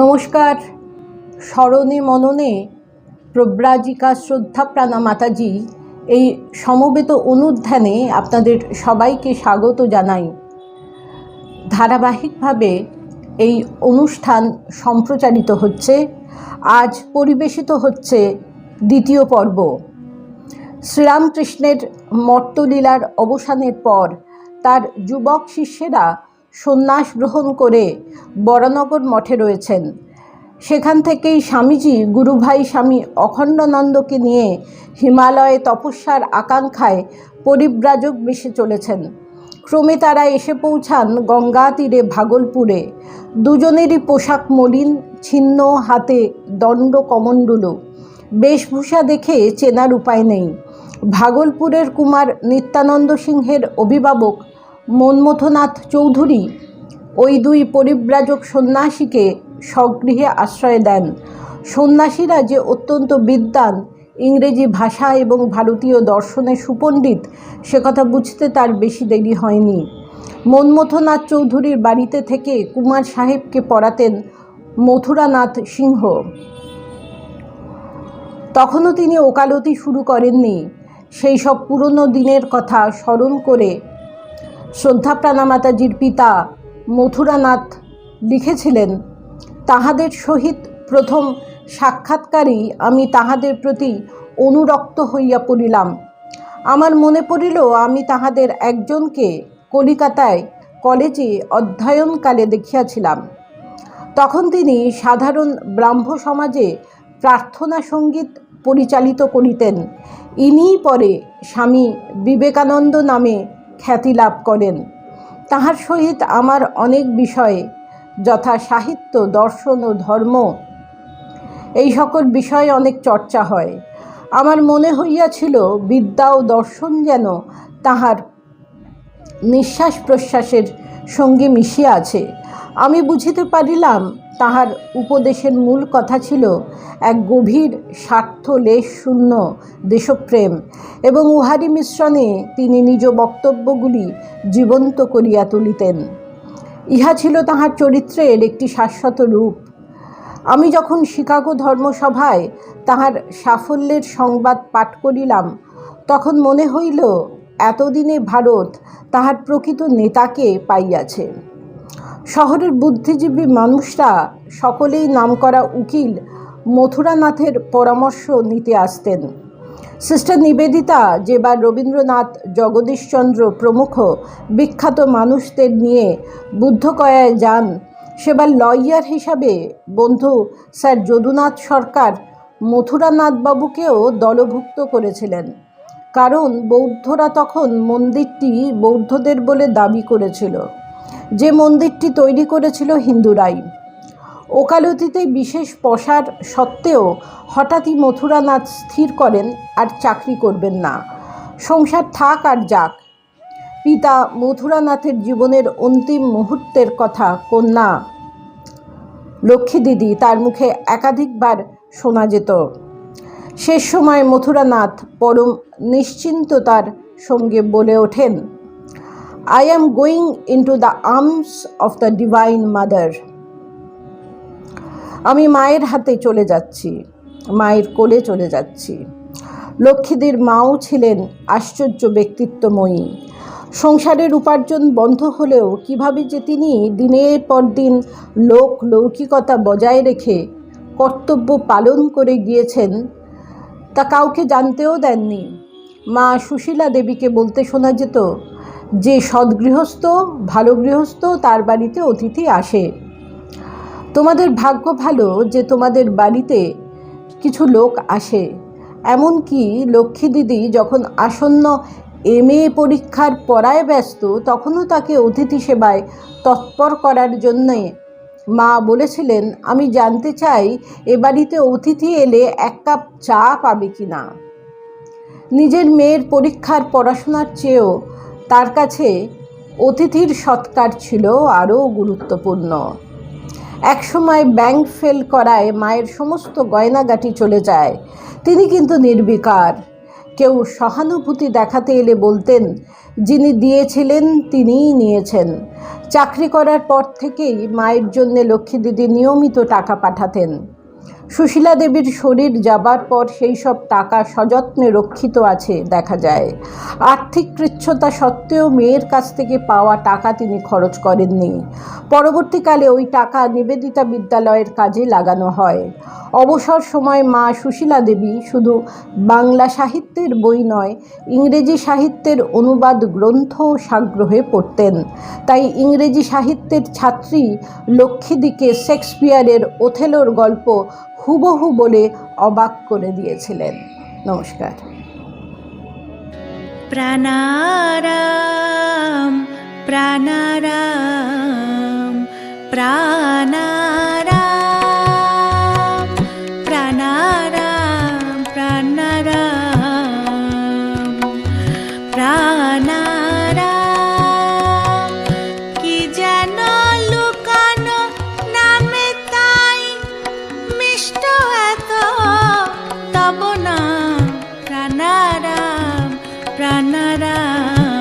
নমস্কার। স্মরণে মননে প্রব্রাজিকা শ্রদ্ধা প্রাণা মাতাজি এই সমবেত অনুধ্যানে আপনাদের সবাইকে স্বাগত জানাই। ধারাবাহিকভাবে এই অনুষ্ঠান সম্প্রচারিত হচ্ছে, আজ পরিবেশিত হচ্ছে দ্বিতীয় পর্ব। শ্রীরামকৃষ্ণের মর্তলীলার অবসানের পর তার যুবক শিষ্যেরা সন্ন্যাস গ্রহণ করে বরানগর মঠে রয়েছেন। সেখান থেকেই স্বামীজি গুরুভাই স্বামী অখণ্ডানন্দকে নিয়ে হিমালয়ে তপস্যার আকাঙ্ক্ষায় পরিব্রাজক বেশে চলেছেন। ক্রমে তারা এসে পৌঁছান গঙ্গা তীরে ভাগলপুরে। দুজনেরই পোশাক মলিন, ছিন্ন হাতে দণ্ড কমণ্ডলু। বেশভূষা দেখে চেনার উপায় নেই। ভাগলপুরের কুমার নিত্যানন্দ সিংহের অভিভাবক মনমথনাথ চৌধুরী ওই দুই পরিব্রাজক সন্ন্যাসীকে স্বগৃহে আশ্রয় দেন। সন্ন্যাসীরা যে অত্যন্ত বিদ্বান, ইংরেজি ভাষা এবং ভারতীয় দর্শনে সুপণ্ডিত, সে কথা বুঝতে তার বেশি দেরি হয়নি। মনমথনাথ চৌধুরীর বাড়িতে থেকে কুমার সাহেবকে পড়াতেন মথুরানাথ সিংহ। তখনও তিনি ওকালতি শুরু করেননি। সেই সব পুরনো দিনের কথা স্মরণ করে শ্রদ্ধাপ্রাণা মাতাজির পিতা মথুরানাথ লিখেছিলেন, তাহাদের সহিত প্রথম সাক্ষাৎকারই আমি তাহাদের প্রতি অনুরক্ত হইয়া পড়িলাম। আমার মনে পড়িল, আমি তাহাদের একজনকে কলিকাতায় কলেজে অধ্যয়নকালে দেখিয়াছিলাম। তখন তিনি সাধারণ ব্রাহ্ম সমাজে প্রার্থনা সংগীত পরিচালিত করিতেন। ইনিই পরে স্বামী বিবেকানন্দ নামে খ্যাতি লাভ করেন। তাহার সহিত আমার অনেক বিষয়ে যথা সাহিত্য, দর্শন ও ধর্ম এই সকল বিষয়ে অনেক চর্চা হয়। আমার মনে হইয়াছিল, বিদ্যা ও দর্শন যেন তাহার নিঃশ্বাস প্রশ্বাসের সঙ্গে মিশিয়া আছে। আমি বুঝিতে পারিলাম তাহার উপদেশের মূল কথা ছিল এক গভীর স্বার্থ লেশ শূন্য দেশপ্রেম এবং উহারি মিশ্রণে তিনি নিজ বক্তব্যগুলি জীবন্ত করিয়া তুলিতেন। ইহা ছিল তাহার চরিত্রের একটি শাশ্বত রূপ। আমি যখন শিকাগো ধর্মসভায় তাহার সাফল্যের সংবাদ পাঠ করিলাম, তখন মনে হইল এতদিনে ভারত তাহার প্রকৃত নেতাকে পাইয়াছে। শহরের বুদ্ধিজীবী মানুষরা সকলেই নামকরা উকিল মথুরানাথের পরামর্শ নিতে আসতেন। সিস্টার নিবেদিতা যেবার রবীন্দ্রনাথ জগদীশচন্দ্র প্রমুখ বিখ্যাত মানুষদের নিয়ে বুদ্ধকয়ায় যান, সেবার লয়ার হিসাবে বন্ধু স্যার যদুনাথ সরকার মথুরানাথবাবুকেও দলভুক্ত করেছিলেন। কারণ বৌদ্ধরা তখন মন্দিরটি বৌদ্ধদের বলে দাবি করেছিল। যে মন্দিরটি তৈরি করেছিল হিন্দুরাই। ওকালতিতে বিশেষ পসার সত্ত্বেও হঠাৎই মথুরানাথ স্থির করেন আর চাকরি করবেন না। সংসার থাক আর যাক। পিতা মথুরানাথের জীবনের অন্তিম মুহূর্তের কথা কন্যা লক্ষ্মী দিদি তার মুখে একাধিকবার শোনা যেত। শেষ সময় মথুরানাথ পরম নিশ্চিন্ততার সঙ্গে বলে ওঠেন I am going into the arms of the divine mother আমি মায়ের হাতে চলে যাচ্ছি, মায়ের কোলে চলে যাচ্ছি। লক্ষ্মীদের মাও ছিলেন আশ্চর্য ব্যক্তিত্বময়ী। সংসারের উপার্জন বন্ধ হলেও কীভাবে যে তিনি দিনের পর দিন লোক লৌকিকতা বজায় রেখে কর্তব্য পালন করে গিয়েছেন তা কাউকে জানতেও দেননি। মা সুশীলা দেবীকে বলতে শোনা যেত, যে সদ্গৃহস্থ ভালো গৃহস্থ তার বাড়িতে অতিথি আসে। তোমাদের ভাগ্য ভালো যে তোমাদের বাড়িতে কিছু লোক আসে। এমনকি লক্ষ্মী দিদি যখন আসন্ন এম এ পরীক্ষার পড়ায় ব্যস্ত, তখনও তাকে অতিথি সেবায় তৎপর করার জন্যে মা বলেছিলেন, আমি জানতে চাই, এ বাড়িতে অতিথি এলে এক কাপ চা পাবে কি না? নিজের মেয়ের পরীক্ষার পড়াশোনার চেয়েও তার কাছে অতিথির সৎকার ছিল আরও গুরুত্বপূর্ণ। একসময় ব্যাংক ফেল করায় মায়ের সমস্ত গয়নাগাটি চলে যায়। তিনি কিন্তু নির্বিকার। কেউ সহানুভূতি দেখাতে এলে বলতেন, যিনি দিয়েছিলেন, তিনিই নিয়েছেন। চাকরি করার পর থেকেই মায়ের জন্য লক্ষ্মী দিদি নিয়মিত টাকা পাঠাতেন। সুশীলা দেবীর শরীর যাবার পর সেই সব টাকা সযত্নে রক্ষিত আছে, দেখা যায়। আর্থিক কৃচ্ছতা সত্ত্বেও মেয়ের কাছ থেকে পাওয়া টাকা তিনি খরচ করেননি। পরবর্তীকালে ওই টাকা নিবেদিতা বিদ্যালয়ের কাজে লাগানো হয়। অবসর সময় মা সুশীলা দেবী শুধু বাংলা সাহিত্যের বই নয়, ইংরেজি সাহিত্যের অনুবাদ গ্রন্থ সাগ্রহে পড়তেন। তাই ইংরেজি সাহিত্যের ছাত্রী লক্ষ্মীদিকে শেক্সপিয়ারের ওথেলোর গল্প হুবহু বলে অবাক করে দিয়েছিলেন। নমস্কার। প্রাণারাম প্রাণারাম প্রাণারাম। তারা